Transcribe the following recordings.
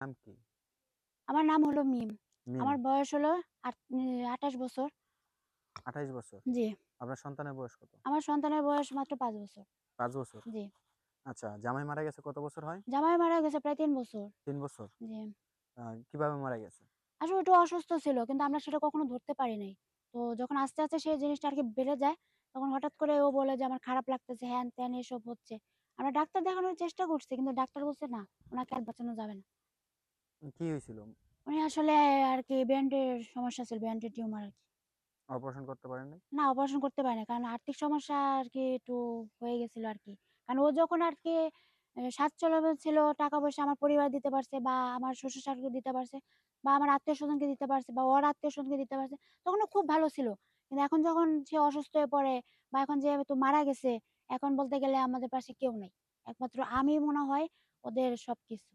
নাম কি? আমার নাম হলো মিম। মিম। আমার বয়স হলো আট এ ২৮ বছর। ২৮ বছর। জি। আপনার সন্তানের বয়স কত? আমার সন্তানের বয়স মাত্র ৫ বছর। ৫ বছর? জি। আচ্ছা, জামাই মারা গেছে কত বছর হয়? জামাই মারা গেছে প্রায় ৩ বছর। ৩ বছর? জি। কীভাবে মারা গেছে? আসলে একটু অসুস্থ ছিল কিন্তু আমরা সেটা কখনো ধরতে পারি নাই। তো যখন আস্তে, আস্তে সেই জিনিসটা আর কি বেড়ে যায়, তখন হঠাৎ করে ও বলে যে, "আমার খারাপ লাগতেছে, হ্যান-ত্যান এসব হচ্ছে।" আমরা ডাক্তার দেখানোর চেষ্টা করছি কিন্তু ডাক্তার বলছে, "না, উনাকে আর বাঁচানো যাবে না।" কি হয়েছিল? উনি আসলে আরকি ব্রেনের সমস্যা ছিল, ব্রেনের টিউমার আরকি। অপারেশন করতে পারেন? না, অপারেশন করতে পারি নাই। কারণ আর্থিক সমস্যা আরকি একটু হয়ে গেছিল আরকি। কারণ ও যখন আরকি এ স্বাচ্ছলভ্য ছিল, টাকা-পয়সা আমার পরিবার দিতে পারছে বা আমার শ্বশুর-শাশুড়ি দিতে পারছে বা আমার আত্মীয়স্বজনকে দিতে পারছে বা ওর আত্মীয়স্বজনকে দিতে পারছে, তখন খুব ভালো ছিল। কিন্তু এখন যখন সে অসুস্থ হয়ে পড়ে বা এখন যেহেতু মারা গেছে, এখন বলতে গেলে আমাদের পাশে কেউ নেই একমাত্র আমি মনে হয় ওদের সবকিছু।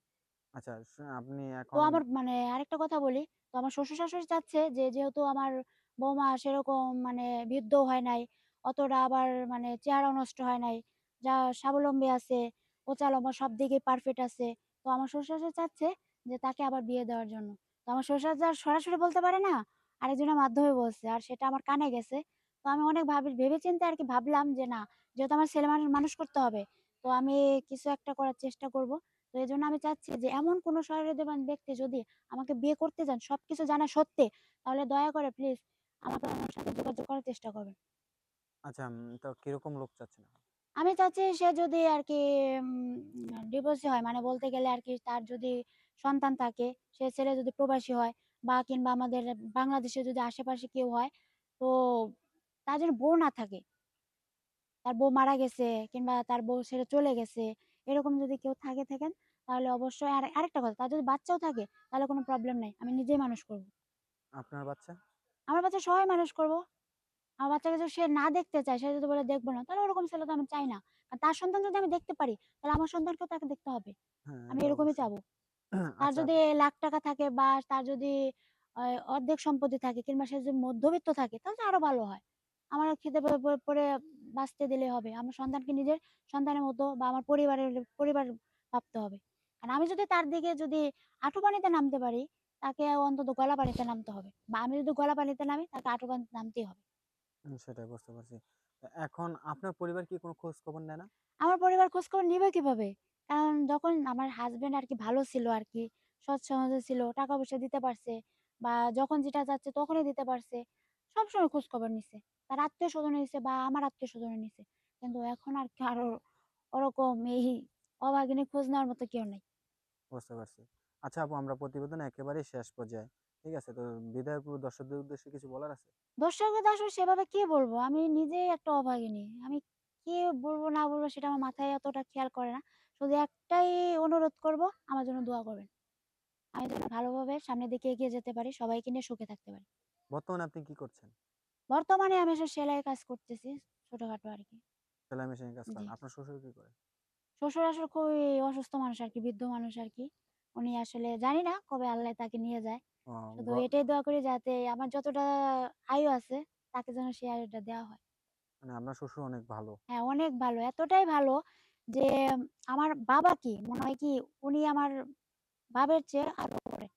আচ্ছা, আপনি তো আমার মানে আরেকটা কথা বলি, তো আমার শ্বশুর-শাশুড়ি চাচ্ছে যে যেহেতু আমার বৌমা সেরকম মানে বৃদ্ধও হয় নাই, অতটা আবার মানে চেহারাও নষ্ট হয় নাই, যা স্বাবলম্বী আছে, সব দিকেই পারফেক্ট আছে। তো আমার শ্বশুর-শাশুড়ি চাচ্ছে যে তাকে আবার বিয়ে দেওয়ার জন্য। তো আমার শ্বশুর-শাশুড়ি সরাসরি বলতে পারে না, আরেকজনের মাধ্যমে বলছে। আর সেটা আমার কানে গেছে। তো আমি অনেক ভাবি ভেবে ভেবেচিন্তে আরকি ভাবলাম যে না, যেহেতু আমার ছেলে মানুষ মানুষ করতে হবে, তো আমি কিছু একটা করার চেষ্টা করব। তো এই জন্য আমি চাচ্ছি যে এমন কোন সহৃদয়বান ব্যক্তি যদি আমাকে বিয়ে করতে চান সবকিছু জানা সত্ত্বে, তাহলে দয়া করে প্লিজ আমাকে ওনার সাথে যোগাযোগ করার চেষ্টা করবেন। আচ্ছা, তো কীরকম লোক চাচ্ছেন আমি চাচ্ছি সে যদি আরকি উম ডিভোর্সি হয় মানে বলতে গেলে আরকি তার যদি সন্তান থাকে, সে ছেলে যদি প্রবাসী হয় বা কিংবা আমাদের বাংলাদেশে যদি আশেপাশে কেউ হয়, তো তার যেন বউ না থাকে। তার বউ মারা গেছে কিংবা তার বউ ছেড়ে চলে গেছে, এরকম যদি কেউ থাকে থাকেন তাহলে অবশ্যই আর আরেকটা কথা তার যদি বাচ্চাও থাকে তাহলে কোনো প্রবলেম নাই। আমি নিজেই মানুষ করব। আপনার বাচ্চা? আমার বাচ্চা সবাই মানুষ করব। আমার বাচ্চাকে যদি সে না দেখতে চায়, সে যদি বলে দেখব না, তাহলে ওরকম ছেলে তো আমি চাই না। কারণ তার সন্তান যদি আমি দেখতে পারি, তাহলে আমার সন্তানকেও তাকে দেখতে হবে। হ্যাঁ, আমি এরকমই। চাবো। তার আচ্ছা, যদি লাখ টাকা থাকে বা তার যদি অর্ধেক সম্পত্তি থাকে কিংবা সে যদি মধ্যবিত্ত থাকে তাহলে তো আরও ভালো হয়। আমার খেতে পরে বাঁচতে দিলে হবে। আমার সন্তানকে নিজের সন্তানের মতো বা আমার পরিবারের পরিবার ভাবতে হবে। আর আমি যদি তার দিকে যদি হাঁটু পানিতে নামতে পারি, তাকে অন্তত গলা পানিতে নামতে হবে। বা আমি যদি গলা পানিতে নামি তাকে হাঁটু পানিতে নামতেই হবে। সেটাই বুঝতে পারছি। এখন আপনার পরিবার কি কোনো খোঁজ খবর নেয় না? আমার পরিবার খোঁজখবর নিবে কীভাবে? কারণ যখন আমার হাসব্যান্ড আরকি ভালো ছিল আরকি, সৎ সমাজে ছিল, টাকা পয়সা দিতে পারছে বা যখন যেটা চাচ্ছে তখনই দিতে পারছে। সবসময় খোঁজখবর নিছে। তার আত্মীয়স্বজনে নিছে বা আমার আত্মীয়স্বজনে নিছে। কিন্তু এখন আর কারও ওরকম এই অভাগিনী খোঁজ নেওয়ার মতো কেউ নাই। বুঝতে পারছি। আচ্ছা আপু আমরা প্রতিবেদনের একেবারেই শেষ পর্যায়ে। ঠিক আছে? তো বিদায়ের দর্শকদের উদ্দেশ্যে কিছু বলার আছে? দর্শকদের আসলে সেভাবে কি বলব? আমি নিজেই একটা অভাগিনী। আমি কি বলব না বলব সেটা আমার মাথায় অতটা খেয়াল করে না। শুধু একটাই অনুরোধ করব, আমার জন্য দোয়া করবেন। আমি যেন ভালোভাবে সামনের দিকে এগিয়ে যেতে পারি, সবাইকে নিয়ে সুখে থাকতে পারি। বর্তমানে আপনি কি করছেন? বর্তমানে আমি আসলে সেলাইয়ের কাজ করতেছি, ছোটখাটো আরকি। সেলাই মেশিনের কাজ। করেন। আপনার শ্বশুর কি করে? শ্বশুর আসলে খুবই অসুস্থ মানুষ আরকি, বৃদ্ধ মানুষ আরকি। উনি আসলে জানি না কবে আল্লাহ তাকে নিয়ে যায়। শুধু এটাই দোয়া করি যাতে আমার যতটা আয়ু আছে, তাকে যেন সেই আয়ুটা দেওয়া হয়। মানে আপনার শ্বশুর অনেক ভালো। হ্যাঁ, অনেক ভালো। এতটাই ভালো যে আমার বাবা কি মনে হয় কি উনি আমার বাবার চেয়ে আরও উপরে।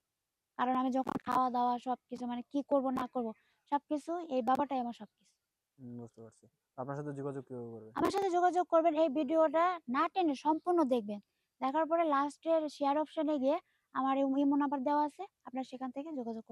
কারণ আমি যখন খাওয়া-দাওয়া সবকিছু মানে কি করব না করব সবকিছু এই বাবাটাই আমার সবকিছু। বুঝতে পারছি। আপনার সাথে যোগাযোগ কীভাবে করবে? আমার সাথে যোগাযোগ করবেন এই ভিডিওটা না টেনে সম্পূর্ণ দেখবেন। দেখার পরে লাস্টের শেয়ার অপশন গিয়ে আমার ইমো নাম্বার দেওয়া আছে। আপনার সেখান থেকে যোগাযোগ